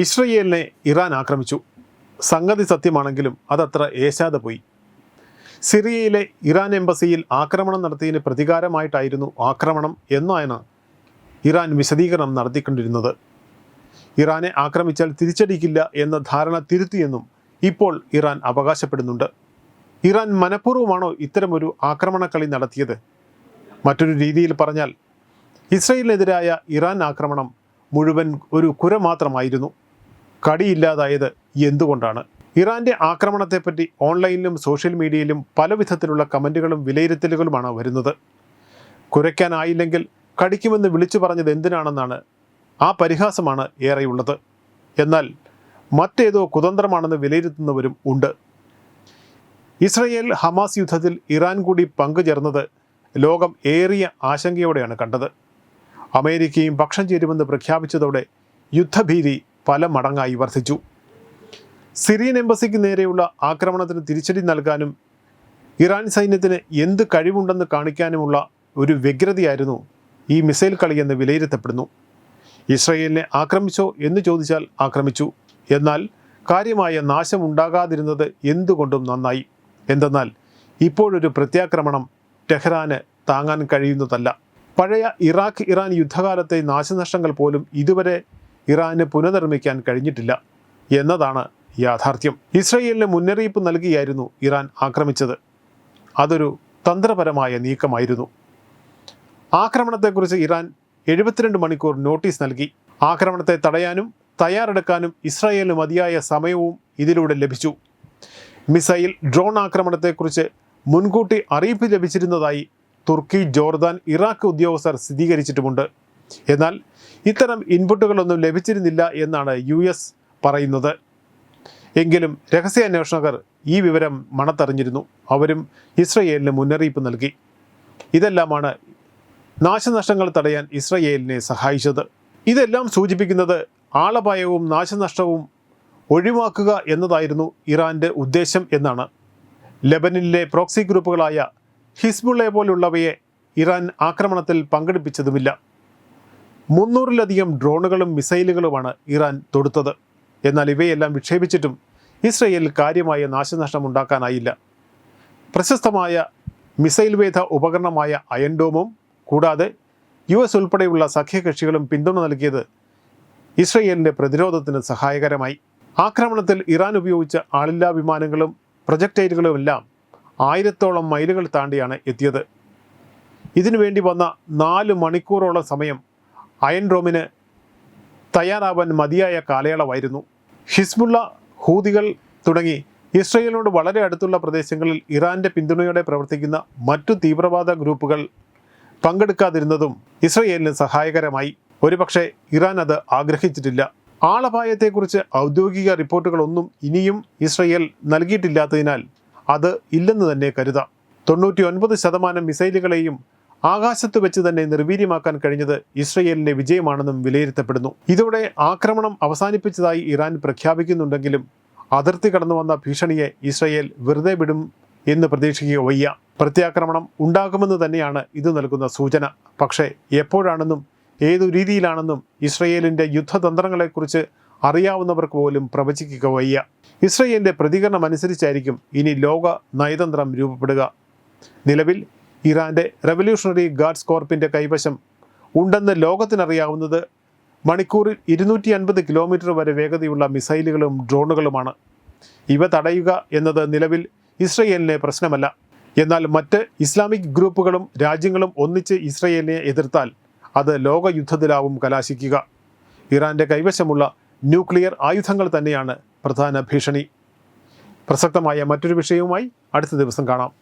ഇസ്രയേലിനെ ഇറാൻ ആക്രമിച്ചു. സംഗതി സത്യമാണെങ്കിലും അതത്ര ഏശാതെ പോയി. സിറിയയിലെ ഇറാൻ എംബസിയിൽ ആക്രമണം നടത്തിയതിന് പ്രതികാരമായിട്ടായിരുന്നു ആക്രമണം എന്നാണ് ഇറാൻ വിശദീകരണം നടത്തിക്കൊണ്ടിരുന്നത്. ഇറാനെ ആക്രമിച്ചാൽ തിരിച്ചടിക്കില്ല എന്ന ധാരണ തിരുത്തിയെന്നും ഇപ്പോൾ ഇറാൻ അവകാശപ്പെടുന്നുണ്ട്. ഇറാൻ മനഃപൂർവമാണോ ഇത്തരമൊരു ആക്രമണക്കളി നടത്തിയത്? മറ്റൊരു രീതിയിൽ പറഞ്ഞാൽ ഇസ്രയേലിനെതിരായ ഇറാൻ ആക്രമണം മുഴുവൻ ഒരു കുര മാത്രമായിരുന്നു. കടിയില്ലാതായത് എന്തുകൊണ്ടാണ്? ഇറാന്റെ ആക്രമണത്തെപ്പറ്റി ഓൺലൈനിലും സോഷ്യൽ മീഡിയയിലും പല വിധത്തിലുള്ള കമന്റുകളും വിലയിരുത്തലുകളുമാണ് വരുന്നത്. കുരയ്ക്കാനായില്ലെങ്കിൽ കടിക്കുമെന്ന് വിളിച്ചു പറഞ്ഞത് എന്തിനാണെന്നാണ് ആ പരിഹാസമാണ് ഏറെയുള്ളത്. എന്നാൽ മറ്റേതോ കുതന്ത്രമാണെന്ന് വിലയിരുത്തുന്നവരും ഉണ്ട്. ഇസ്രയേൽ ഹമാസ് യുദ്ധത്തിൽ ഇറാൻ കൂടി പങ്കുചേർന്നത് ലോകം ഏറിയ ആശങ്കയോടെയാണ് കണ്ടത്. അമേരിക്കയും പക്ഷം ചേരുമെന്ന് പ്രഖ്യാപിച്ചതോടെ യുദ്ധഭീതി പല മടങ്ങായി വർദ്ധിച്ചു. സിറിയൻ എംബസിക്ക് നേരെയുള്ള ആക്രമണത്തിന് തിരിച്ചടി നൽകാനും ഇറാൻ സൈന്യത്തിന് എന്ത് കഴിവുണ്ടെന്ന് കാണിക്കാനുമുള്ള ഒരു വ്യഗ്രതയായിരുന്നു ഈ മിസൈൽ കളിയെന്ന് വിലയിരുത്തപ്പെടുന്നു. ഇസ്രയേലിനെ ആക്രമിച്ചോ എന്ന് ചോദിച്ചാൽ ആക്രമിച്ചു. എന്നാൽ കാര്യമായ നാശമുണ്ടാകാതിരുന്നത് എന്തുകൊണ്ടും നന്നായി. എന്തെന്നാൽ ഇപ്പോഴൊരു പ്രത്യാക്രമണം ടെഹ്റാന് താങ്ങാൻ കഴിയുന്നതല്ല. പഴയ ഇറാഖ് ഇറാൻ യുദ്ധകാലത്തെ നാശനഷ്ടങ്ങൾ പോലും ഇതുവരെ ഇറാന് പുനർനിർമ്മിക്കാൻ കഴിഞ്ഞിട്ടില്ല എന്നതാണ് യാഥാർത്ഥ്യം. ഇസ്രയേലിന് മുന്നറിയിപ്പ് നൽകിയായിരുന്നു ഇറാൻ ആക്രമിച്ചത്. അതൊരു തന്ത്രപരമായ നീക്കമായിരുന്നു. ആക്രമണത്തെക്കുറിച്ച് ഇറാൻ എഴുപത്തിരണ്ട് മണിക്കൂർ നോട്ടീസ് നൽകി. ആക്രമണത്തെ തടയാനും തയ്യാറെടുക്കാനും ഇസ്രായേലിന് മതിയായ സമയവും ഇതിലൂടെ ലഭിച്ചു. മിസൈൽ ഡ്രോൺ ആക്രമണത്തെക്കുറിച്ച് മുൻകൂട്ടി അറിയിപ്പ് ലഭിച്ചിരുന്നതായി തുർക്കി ജോർദാൻ ഇറാഖ് ഉദ്യോഗസ്ഥർ സ്ഥിരീകരിച്ചിട്ടുമുണ്ട്. എന്നാൽ ഇത്തരം ഇൻപുട്ടുകളൊന്നും ലഭിച്ചിരുന്നില്ല എന്നാണ് യു എസ് പറയുന്നത്. എങ്കിലും രഹസ്യാന്വേഷകർ ഈ വിവരം മണത്തറിഞ്ഞിരുന്നു. അവരും ഇസ്രയേലിന് മുന്നറിയിപ്പ് നൽകി. ഇതെല്ലാമാണ് നാശനഷ്ടങ്ങൾ തടയാൻ ഇസ്രയേലിനെ സഹായിച്ചത്. ഇതെല്ലാം സൂചിപ്പിക്കുന്നത് ആളപായവും നാശനഷ്ടവും ഒഴിവാക്കുക എന്നതായിരുന്നു ഇറാന്റെ ഉദ്ദേശം എന്നാണ്. ലെബനിലെ പ്രോക്സി ഗ്രൂപ്പുകളായ ഹിസ്ബുള്ളയെ പോലുള്ളവയെ ഇറാൻ ആക്രമണത്തിൽ പങ്കെടുപ്പിച്ചതുമില്ല. മുന്നൂറിലധികം ഡ്രോണുകളും മിസൈലുകളുമാണ് ഇറാൻ തൊടുത്തത്. എന്നാൽ ഇവയെല്ലാം വിക്ഷേപിച്ചിട്ടും ഇസ്രയേൽ കാര്യമായ നാശനഷ്ടം ഉണ്ടാക്കാനായില്ല. പ്രശസ്തമായ മിസൈൽ വേധ ഉപകരണമായ അയൻഡോമും കൂടാതെ യു എസ് ഉൾപ്പെടെയുള്ള സഖ്യകക്ഷികളും പിന്തുണ നൽകിയത് ഇസ്രയേലിന്റെ പ്രതിരോധത്തിന് സഹായകരമായി. ആക്രമണത്തിൽ ഇറാൻ ഉപയോഗിച്ച ആളില്ലാ വിമാനങ്ങളും പ്രൊജക്ടൈലുകളും എല്ലാം ആയിരത്തോളം മൈലുകൾ താണ്ടിയാണ് എത്തിയത്. ഇതിനുവേണ്ടി വന്ന നാല് മണിക്കൂറോളം സമയം അയൺ ഡോമിന് തയ്യാറാവാൻ മതിയായ കാലയളവായിരുന്നു. ഹിസ്ബുള്ള ഹൂതികൾ തുടങ്ങി ഇസ്രയേലിനോട് വളരെ അടുത്തുള്ള പ്രദേശങ്ങളിൽ ഇറാന്റെ പിന്തുണയോടെ പ്രവർത്തിക്കുന്ന മറ്റു തീവ്രവാദ ഗ്രൂപ്പുകൾ പങ്കെടുക്കാതിരുന്നതും ഇസ്രയേലിന് സഹായകരമായി. ഒരുപക്ഷെ ഇറാൻ അത് ആഗ്രഹിച്ചിട്ടില്ല. ആളപായത്തെക്കുറിച്ച് ഔദ്യോഗിക റിപ്പോർട്ടുകളൊന്നും ഇനിയും ഇസ്രയേൽ നൽകിയിട്ടില്ലാത്തതിനാൽ അത് ഇല്ലെന്ന് തന്നെ കരുതാം. തൊണ്ണൂറ്റി ഒൻപത് ശതമാനം മിസൈലുകളെയും ആകാശത്ത് വെച്ച് തന്നെ നിർവീര്യമാക്കാൻ കഴിഞ്ഞത് ഇസ്രയേലിന്റെ വിജയമാണെന്നും വിലയിരുത്തപ്പെടുന്നു. ഇതോടെ ആക്രമണം അവസാനിപ്പിച്ചതായി ഇറാൻ പ്രഖ്യാപിക്കുന്നുണ്ടെങ്കിലും അതിർത്തി കടന്നു വന്ന ഭീഷണിയെ ഇസ്രയേൽ വെറുതെ വിടും എന്ന് പ്രതീക്ഷിക്കുക വയ്യ. പ്രത്യാക്രമണം ഉണ്ടാകുമെന്ന് തന്നെയാണ് ഇത് നൽകുന്ന സൂചന. പക്ഷേ എപ്പോഴാണെന്നും ഏതു രീതിയിലാണെന്നും ഇസ്രയേലിന്റെ യുദ്ധതന്ത്രങ്ങളെക്കുറിച്ച് അറിയാവുന്നവർക്ക് പോലും പ്രവചിക്കുക വയ്യ. ഇസ്രയേലിന്റെ പ്രതികരണം അനുസരിച്ചായിരിക്കും ഇനി ലോക നയതന്ത്രം രൂപപ്പെടുക. നിലവിൽ ഇറാന്റെ റെവല്യൂഷണറി ഗാർഡ്സ് കോർപ്പിന്റെ കൈവശം ഉണ്ടെന്ന് ലോകത്തിനറിയാവുന്നത് മണിക്കൂറിൽ ഇരുന്നൂറ്റി അൻപത് കിലോമീറ്റർ വരെ വേഗതയുള്ള മിസൈലുകളും ഡ്രോണുകളുമാണ്. ഇവ തടയുക എന്നത് നിലവിൽ ഇസ്രയേലിനെ പ്രശ്നമല്ല. എന്നാൽ മറ്റ് ഇസ്ലാമിക് ഗ്രൂപ്പുകളും രാജ്യങ്ങളും ഒന്നിച്ച് ഇസ്രയേലിനെ എതിർത്താൽ അത് ലോകയുദ്ധത്തിലാവും കലാശിക്കുക. ഇറാന്റെ കൈവശമുള്ള ന്യൂക്ലിയർ ആയുധങ്ങൾ തന്നെയാണ് പ്രധാന ഭീഷണി. പ്രസക്തമായ മറ്റൊരു വിഷയവുമായി അടുത്ത ദിവസം കാണാം.